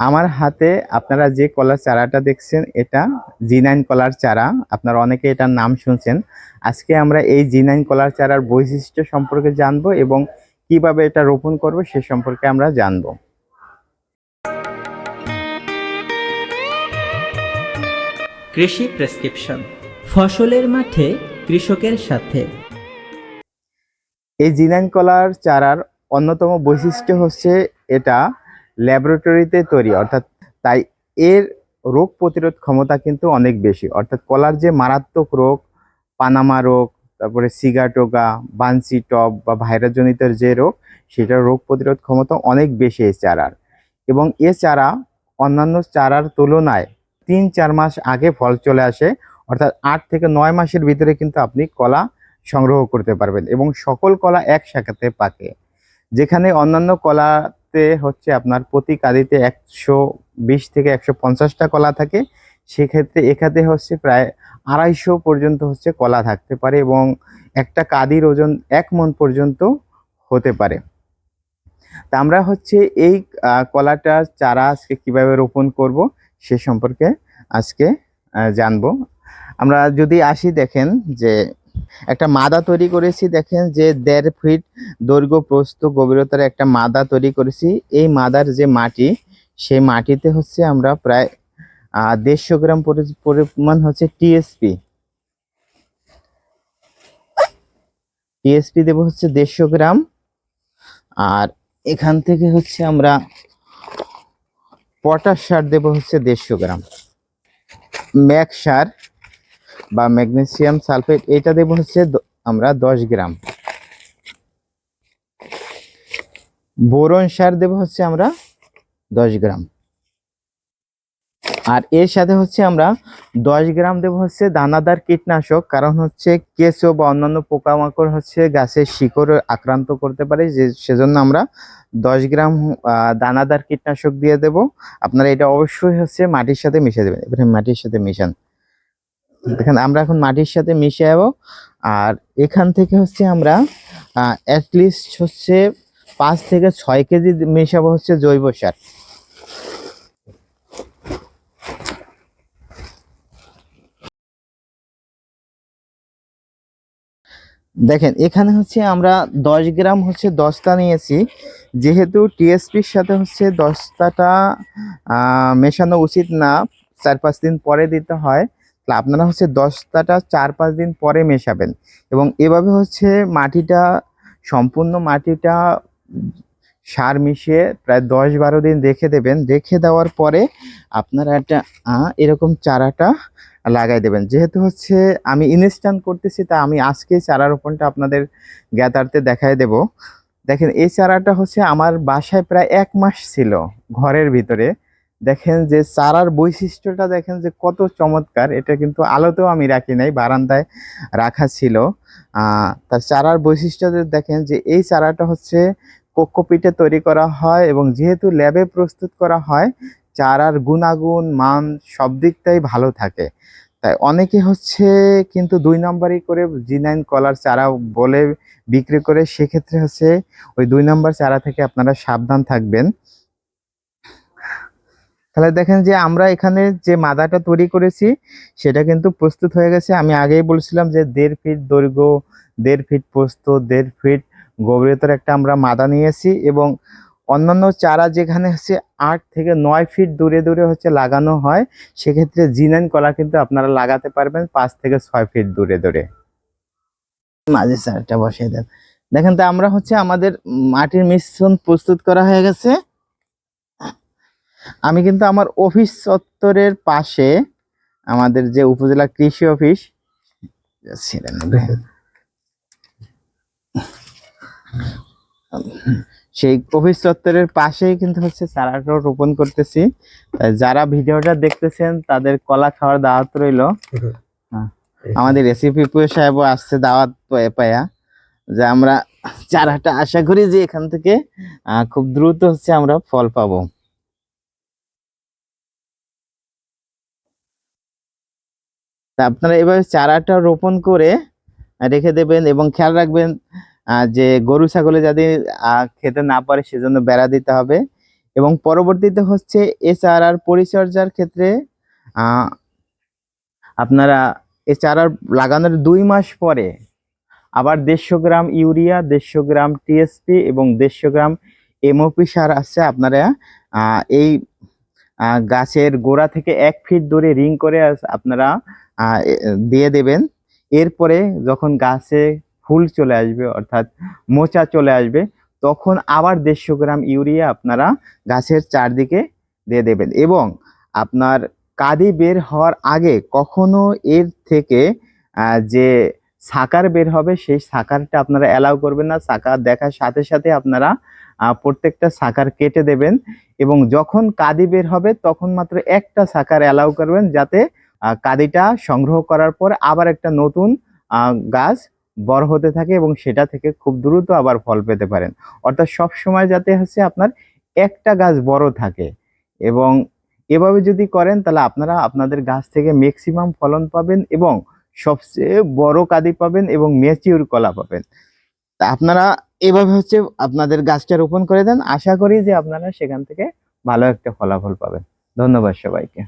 আমার হাতে আপনারা যে কলার চারাটা দেখছেন এটা জি নাইন কলার চারা। আপনারা অনেকে এটার নাম শুনছেন। আজকে আমরা এই জি নাইন কলার চারার বৈশিষ্ট্য সম্পর্কে জানব এবং কীভাবে এটা রোপণ করব সে সম্পর্কে আমরা জানব। কৃষি প্রেসক্রিপশন। ফসলের মাঠে কৃষকের সাথে। এই জি নাইন কলার চারার অন্যতম বৈশিষ্ট্য হচ্ছে এটা ল্যাবরেটরিতে তৈরি, অর্থাৎ তাই এর রোগ প্রতিরোধ ক্ষমতা কিন্তু অনেক বেশি। অর্থাৎ কলার যে মারাত্মক রোগ, পানামা রোগ, তারপরে সিগাটোগা বানসি টপ বা ভাইরাসজনিত যে রোগ, সেটার রোগ প্রতিরোধ ক্ষমতা অনেক বেশি এই চারার। এবং এ চারা অন্যান্য চারার তুলনায় তিন চার মাস আগে ফল চলে আসে, অর্থাৎ আট থেকে নয় মাসের ভিতরে কিন্তু আপনি কলা সংগ্রহ করতে পারবেন এবং সকল কলা এক শাখাতে পাকে। যেখানে অন্যান্য কলাতে হচ্ছে আপনার প্রতি কাদিতে একশো বিশ থেকে একশো পঞ্চাশটা কলা থাকে। সেক্ষেত্রে এখাতে হচ্ছে প্রায় আড়াইশো পর্যন্ত হচ্ছে কলা থাকতে পারে এবং একটা কাদির ওজন এক মন পর্যন্ত হতে পারে। তা আমরা হচ্ছে এই কলাটার চারা আজকে কীভাবে রোপণ করব সে সম্পর্কে আজকে জানব। আমরা যদি আসি দেখেন যে একটা মাদা তৈরি করেছি, দেখেন যে দেড় ফিট দৈর্ঘ্য প্রস্থ গভীরতার একটা মাদা তৈরি করেছি। এই মাদার যে মাটি, সেই মাটিতে হচ্ছে আমরা প্রায় দেড়শো গ্রাম পরি- পরিমাণ হচ্ছে টিএসপি টিএসপি দেবো হচ্ছে দেড়শো গ্রাম। আর এখান থেকে হচ্ছে আমরা পটাশ সার দেবো হচ্ছে দেড়শো গ্রাম। ম্যাক সার বা ম্যাগনেসিয়াম সালফেট, এটা দেবো হচ্ছে আমরা দশ গ্রাম। বোরন সার দেব হচ্ছে আমরা দশ গ্রাম। আর এর সাথে হচ্ছে আমরা দশ গ্রাম দেবো হচ্ছে দানাদার কীটনাশক, কারণ হচ্ছে কেঁচো বা অন্যান্য পোকামাকড় হচ্ছে গাছের শিকড় আক্রান্ত করতে পারে, যে সেজন্য আমরা দশ গ্রাম দানাদার কীটনাশক দিয়ে দেব। আপনারা এটা অবশ্যই হচ্ছে মাটির সাথে মিশিয়ে দেবেন, এবারে মাটির সাথে মিশান। দেখেন আমরা এখন মাটির সাথে মিশে যাব আর এখান থেকে হচ্ছে আমরা অ্যাটলিস্ট হচ্ছে পাঁচ থেকে ছয় কেজি মেশাবো হচ্ছে জৈব সার। দেখেন এখানে হচ্ছে আমরা দশ গ্রাম হচ্ছে দস্তা নিয়েছি। যেহেতু টিএসপির সাথে হচ্ছে আহ, মেশানো উচিত না চার পাঁচ দিন পরে দিতে হয়। তাহলে আপনারা হচ্ছে দশটাটা চার পাঁচ দিন পরে মেশাবেন। এবং এভাবে হচ্ছে মাটিটা, সম্পূর্ণ মাটিটা সার মিশিয়ে প্রায় দশ বারো দিন রেখে দেবেন। রেখে দেওয়ার পরে আপনারা একটা এরকম চারাটা লাগাই দেবেন। যেহেতু হচ্ছে আমি ইনস্ট্যান্ট করতেছি, তা আমি আজকে চারা রোপণটা আপনাদের জ্ঞাতার্থে দেখাই দেব। দেখেন, এই চারাটা হচ্ছে আমার বাসায় প্রায় এক মাস ছিল ঘরের ভিতরে। দেখেন যে চারার বৈশিষ্ট্যটা দেখেন যে কত চমৎকার। এটা কিন্তু আলোতেও আমি রাখি নাই, বারান্দায় রাখা ছিল। তার চারার বৈশিষ্ট্য দেখেন যে এই চারাটা হচ্ছে কোকোপিটে তৈরি করা হয় এবং যেহেতু ল্যাবে প্রস্তুত করা হয়, চারার গুণাগুণ, মান সব দিকটাই ভালো থাকে। তাই অনেকে হচ্ছে কিন্তু দুই নাম্বারই করে জি নাইন কলার চারা বলে বিক্রি করে, সেক্ষেত্রে হচ্ছে ওই দুই নম্বর চারা থেকে আপনারা সাবধান থাকবেন। তাহলে দেখেন যে আমরা এখানে যে মাদাটা তৈরি করেছি, সেটা কিন্তু প্রস্তুত হয়ে গেছে। আমি আগেই বলছিলাম যে দেড় ফিট দৈর্ঘ্য, দেড় ফিট পোস্ত দেড় ফিট গভীরতার একটা আমরা মাদা নিয়েছি এবং অন্যান্য চারা যেখানে হচ্ছে আট থেকে নয় ফিট দূরে দূরে হচ্ছে লাগানো হয়, সেক্ষেত্রে জিনাইন কলা কিন্তু আপনারা লাগাতে পারবেন পাঁচ থেকে ছয় ফিট দূরে দূরে। মাঝে চারটা বসিয়ে দেন। দেখেন তো আমরা হচ্ছে আমাদের মাটির মিশ্রণ প্রস্তুত করা হয়ে গেছে। আমি কিন্তু আমার অফিস চত্বরের পাশে আমাদের যে উপজেলা কৃষি অফিস সেই অফিস চত্বরের পাশেই কিন্তু হচ্ছে চারাটা রোপণ করতেছি। যারা ভিডিওটা দেখতেছেন তাদের কলা খাওয়ার দাওয়াত রইল। হ্যাঁ, আমাদের রেসিপি পুয়ে সাহেবও আসছে দাওয়াত পায়া- পায়া যে আমরা চারাটা আশা করি যে এখান থেকে খুব দ্রুত হচ্ছে আমরা ফল পাবো। তা আপনারা এভাবে চারাটা রোপণ করে রেখে দেবেন এবং খেয়াল রাখবেন যে গরু, ছাগলে যাতে খেতে না পারে সেজন্য বেড়া দিতে হবে। এবং পরবর্তীতে হচ্ছে এ চারার পরিচর্যার ক্ষেত্রে আপনারা এ চারা লাগানোর দুই মাস পরে আবার দেড়শো গ্রাম ইউরিয়া, দেড়শো গ্রাম টিএসপি এবং দেড়শো গ্রাম এমওপি সার আছে আপনারা এই গাছের গোড়া থেকে এক ফিট দূরে রিং করে আপনারা দিয়ে দেবেন। এরপরে যখন গাছে ফুল চলে আসবে, অর্থাৎ মোচা চলে আসবে, তখন আবার দেড়শো গ্রাম ইউরিয়া আপনারা গাছের চারদিকে দিয়ে দেবেন। এবং আপনার কাদি বের হওয়ার আগে কখনো এর থেকে যে সাকার বের হবে, সেই সাকারটা আপনারা অ্যালাউ করবেন না। সাকার দেখার সাথে সাথে আপনারা প্রত্যেকটা সাকার কেটে দেবেন। এবং যখন কাদি বের হবে, তখন মাত্র একটা সাকার অ্যালাউ করবেন, যাতে কাদিটা সংগ্রহ করার পর আবার একটা নতুন গাছ বড় হতে থাকে এবং সেটা থেকে খুব দ্রুত আবার ফল পেতে পারেন। অর্থাৎ সব সময় যাতে হচ্ছে আপনার একটা গাছ বড় থাকে এবং এভাবে যদি করেন তাহলে আপনারা আপনাদের গাছ থেকে ম্যাক্সিমাম ফলন পাবেন এবং সবচেয়ে বড় কাদি পাবেন এবং ম্যাচিউর কলা পাবেন। তা আপনারা এভাবে হচ্ছে আপনাদের গাছটা রোপণ করে দেন। আশা করি যে আপনারা সেখান থেকে ভালো একটা ফলাফল পাবেন। ধন্যবাদ সবাইকে।